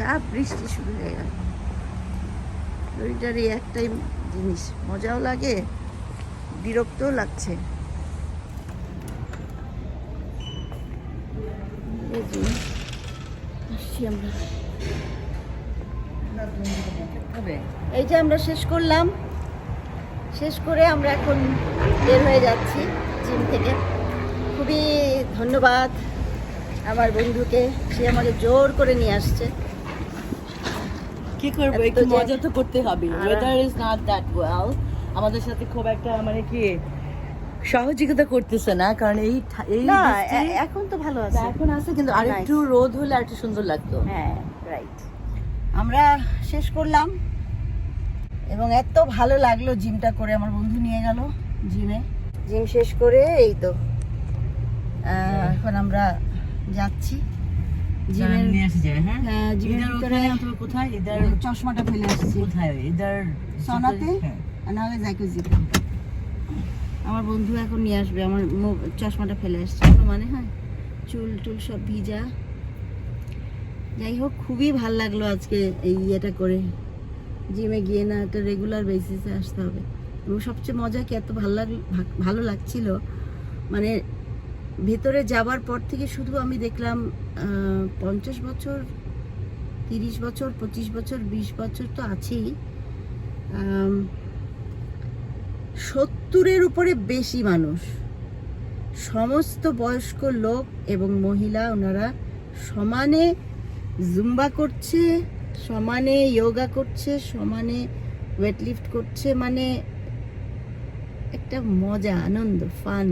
ঝুপঝাপ বৃষ্টি শুরু হয়ে গেল। এই একটাই জিনিস, মজাও লাগে, বিরক্তও লাগছে। এই যে আমরা শেষ করলাম। শেষ করে আমরা এখন বের হয়ে যাচ্ছি জিম থেকে। খুবই ধন্যবাদ আমার বন্ধুকে, সে আমাকে জোর করে নিয়ে আসছে। কি করব একটু মজা তো করতে হবে। আর- weather is not that well আমাদের সাথে খুব একটা মানে কি সহযোগিতা করতেছে না কারণ এই এই এখন তো ভালো আছে। এখন আছে কিন্তু আরেকটু রোদ হলে আরেকটু সুন্দর লাগতো। হ্যাঁ রাইট আমরা শেষ করলাম। এবং এত ভালো লাগল জিমটা করে আমার বন্ধু নিয়ে গেল জিমে। জিম শেষ করে এই তো। আহ, এখন আমরা যাচ্ছি। জিমের নিয়ে আসা যায় হ্যাঁ? হ্যাঁ জিমের ভিতরে কোথায়? ইদার চশমাটা ফেলে আসছি। কোথায়? ইদার সনাতে? হ্যাঁ। আমার বন্ধু এখন নিয়ে আসবে আমার চশমাটা ফেলে আসছে। মানে হয় চুল টুল সব ভিজা। যাই হোক খুবই ভালো লাগল আজকে এই ইয়েটা করে। জিমে গিয়ে না একটা রেগুলার বেসিসে আসতে হবে। এবং সবচেয়ে মজা কি এত ভালো লাগ ভালো লাগছিল? মানে ভেতরে যাবার পর থেকে শুধু আমি দেখলাম পঞ্চাশ বছর, তিরিশ বছর, পঁচিশ বছর, বিশ বছর তো আছেই। সত্তরের উপরে বেশি মানুষ। সমস্ত বয়স্ক লোক এবং মহিলা ওনারা সমানে জুম্বা করছে, সমানে যোগা করছে, সমানে ওয়েটলিফট করছে মানে একটা মজা, আনন্দ ফান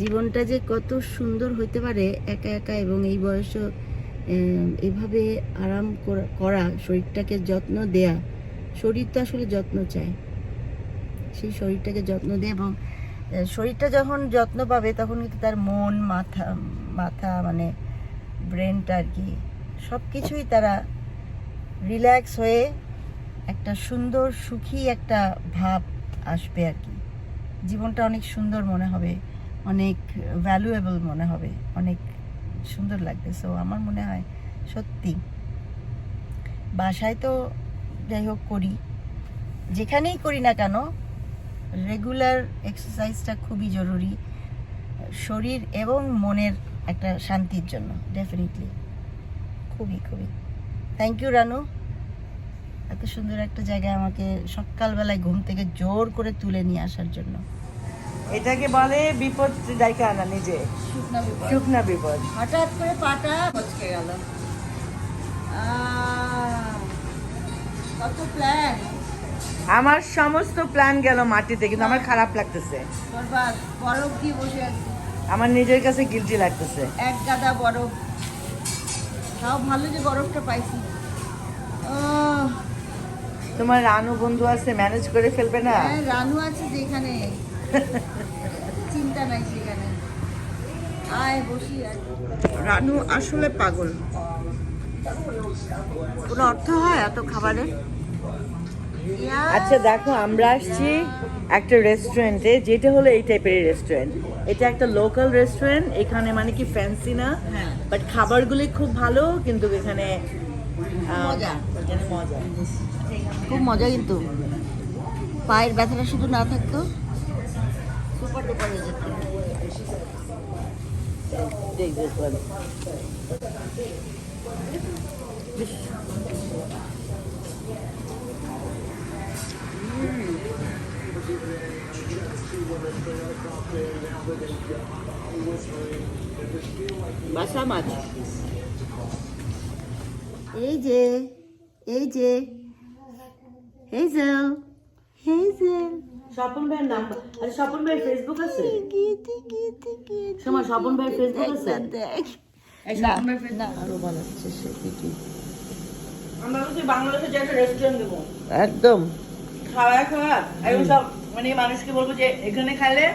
জীবনটা যে কত সুন্দর হতে পারে একা একা এবং এই বয়সে এভাবে আরাম করা শরীরটাকে যত্ন দেয়া, শরীর তো আসলে যত্ন চায়। সেই শরীরটাকে যত্ন দেয় এবং শরীরটা যখন যত্ন পাবে তখন কিন্তু তার মন, মাথা মাথা মানে ব্রেনটা আর কি সব কিছুই তারা রিল্যাক্স হয়ে একটা সুন্দর সুখী একটা ভাব আসবে আর কি। জীবনটা অনেক সুন্দর মনে হবে। অনেক ভ্যালুয়েবল মনে হবে, অনেক সুন্দর লাগবে। সো আমার মনে হয় সত্যি বাসায় তো যাই হোক করি, যেখানেই করি না কেন রেগুলার এক্সারসাইজটা খুবই জরুরি, শরীর এবং মনের একটা শান্তির জন্য ডেফিনেটলি খুবই খুবই। Thank you Ranu. এত সুন্দর একটা জায়গায় আমাকে সকালবেলায় ঘুম থেকে জোর করে তুলে নিয়ে আসার জন্য। এটাকে বলে বিপদ ডাইকা আনা নিজে। শুকনা বিপদ। হঠাৎ করে পাটা মচকে গেল। কত প্ল্যান আমার সমস্ত প্ল্যান গেল মাটিতে কিন্তু আমার খারাপ লাগতেছে। বরফ দিয়ে বসে আছি। আমার নিজের কাছে গিলটি লাগতেছে। এক গাদা বরফ। তাও ভালো যে বরফটা পাইছি। তোমার রানু বন্ধু আছে ম্যানেজ করে ফেলবে না? হ্যাঁ, রানু আছে যেখানে। চিন্তা নাই সেখানে। আয় বসি রানু আসলে পাগল। কোনো অর্থ হয় এত খাবারের আচ্ছা দেখো আমরা আসছি একটা রেস্টুরেন্টে যেটা হলো এই টাইপের রেস্টুরেন্ট এটা একটা লোকাল রেস্টুরেন্ট এখানে মানে কি ফ্যান্সি না হ্যাঁ। বাট খাবারগুলি খুব ভালো কিন্তু এখানে এখানে মজা। খুব মজা কিন্তু। পায়ের ব্যথাটা শুধু না থাকতো। সুপার ডুপার হয়ে যেত Take this one. বাসা মাছ এই যে এই যে হেজেল হেজেল স্বপন ভাইয়ের নাম্বার আচ্ছা স্বপন ভাইয়ের ফেসবুক আছে? শোনো, স্বপন ভাইয়ের Facebook দেখ আছে? দেখ। এই স্বপন ভাইয়ের Facebook- আরও বানাচ্ছে সে গীতি। আমরা বলছি বাংলাদেশে যে একটা রেস্টুরেন্ট দেবো। একদম। খাওয়া খাওয়া। এবং সব মানে মানুষকে বলব যে এখানে খাইলে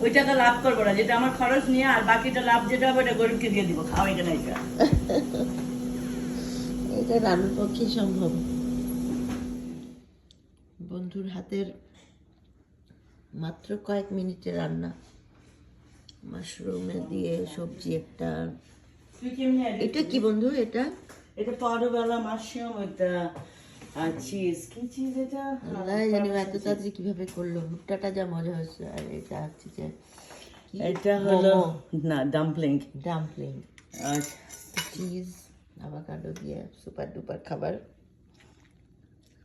ওই টাকা লাভ করব না। যেটা আমার খরচ নিয়ে আর বাকিটা লাভ যেটা হবে ওটা গরিবকে দিয়ে দিব। খাওয়া এখানে এটা এটা পক্ষেই সম্ভব। বন্ধুর হাতের মাত্র কয়েক মিনিটে রান্না। মাশরুমে দিয়ে সবজি একটা? এটা কি বন্ধু এটা? এটা পাউডারওয়ালা মাশরুম এটা আর চিজ কি চিজ এটা? আল্লাহ জানি এত তাড়াতাড়ি কীভাবে করল। ভুট্টাটা যা মজা হয়েছে। আর এটা হচ্ছে যে এটা হলো না ডাম্পলিং ডাম্পলিং আর চিজ আভাকাডো দিয়ে সুপার ডুপার খাবার।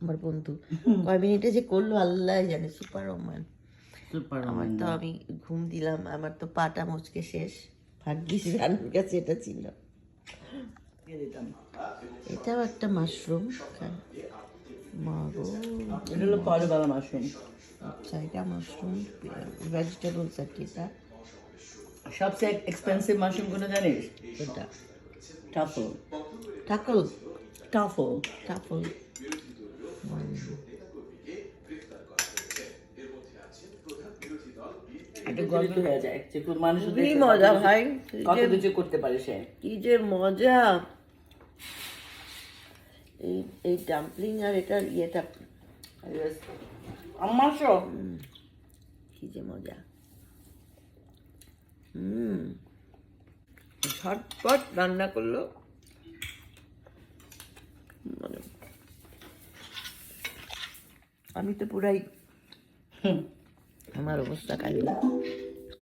আমার বন্ধু কয় মিনিটে যে করল আল্লাহ জানে সুপার রহমান সুপার আমার তো আমি ঘুম দিলাম আমার তো পাটা মুচকে শেষ। ভাগ্যিস রানুর কাছে এটা ছিল। এটাও একটা মাশরুম মা গো এটা হলো পাউডারওয়ালা মাশরুম। আচ্ছা এটা মাশরুম ভেজিটেবলস আর কি এটা। সবচেয়ে এক্সপেন্সিভ মাশরুম কোনটা জানিস? এটা টাফল টাকল টাফল টাফল এটা গল্প হয়ে যায় যে মানুষ খুবই মজা ভাই কত কিছু করতে পারে সে। কি যে মজা। এই এই ডাম্পলিং আর এটার ইয়েটা। আমার সব কি যে মজা। হুম ঝটপট রান্না করল। মানে আমি তো পুরাই আমার অবস্থা কাহিল